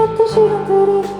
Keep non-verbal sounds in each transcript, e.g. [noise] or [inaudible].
Yet the shade of beauty.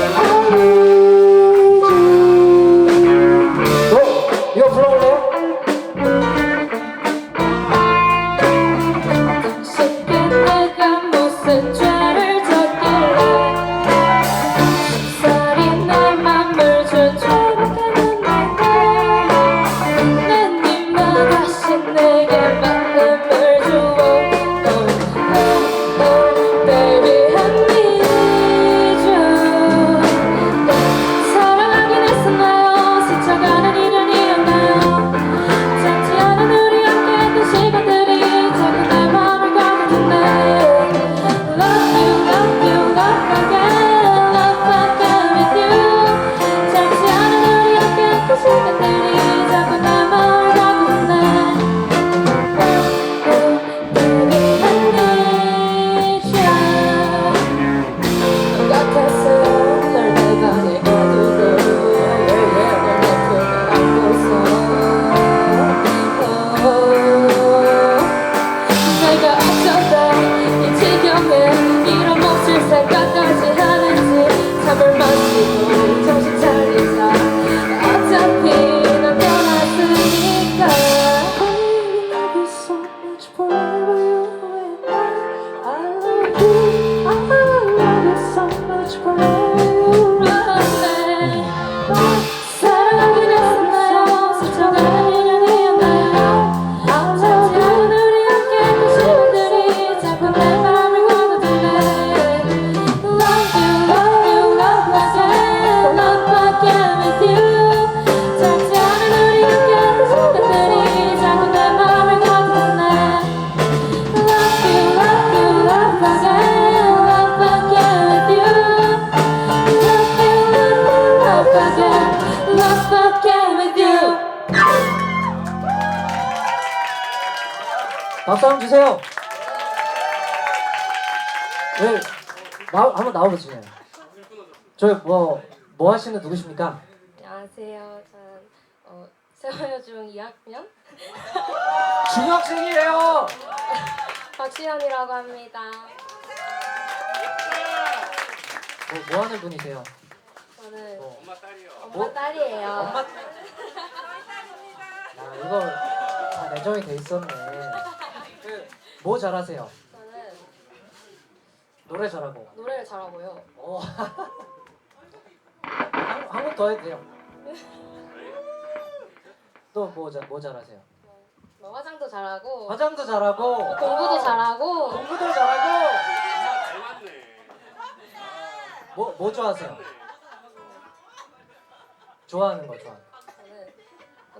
박수 한번 주세요. 네, 나 한번 나와보세요. 저뭐뭐 뭐 하시는 누구십니까? 안녕하세요. 저는 어, 세월여 중 2학년 중학생이에요. [laughs] 박시연이라고 합니다. 뭐, 뭐 하는 분이세요? 저는 뭐, 엄마 뭐? 딸이에요. 엄마. 아 이거 다 내정이 돼 있었네. 그뭐 잘하세요? 저는 노래 잘하고. 노래를 잘하고요. 오. 한, 한곡 더 해도 돼요. [laughs] 또뭐 뭐 잘하세요? 뭐 화장도 잘하고 화장도 잘하고 공부도 잘하고 공부도 잘하고 뭐, 뭐 좋아하세요? 좋아하는 거 좋아. 저는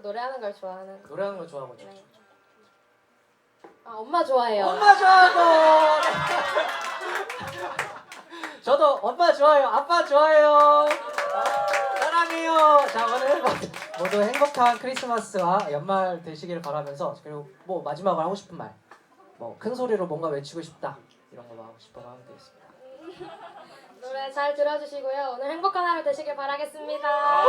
노래하는 걸 좋아하는. 노래하는 거 좋아하고 좋아. 네. 아 엄마 좋아해요. 엄마 좋아하고. [laughs] 저도 엄마 좋아요. 아빠 좋아해요. 사랑해요. 자 오늘 모두 행복한 크리스마스와 연말 되시기를 바라면서 그리고 뭐 마지막으로 하고 싶은 말, 뭐 큰 소리로 뭔가 외치고 싶다 이런 거 하고 싶은 거 하면 되겠습니다. [laughs] 노래 잘 들어주시고요. 오늘 행복한 하루 되시길 바라겠습니다.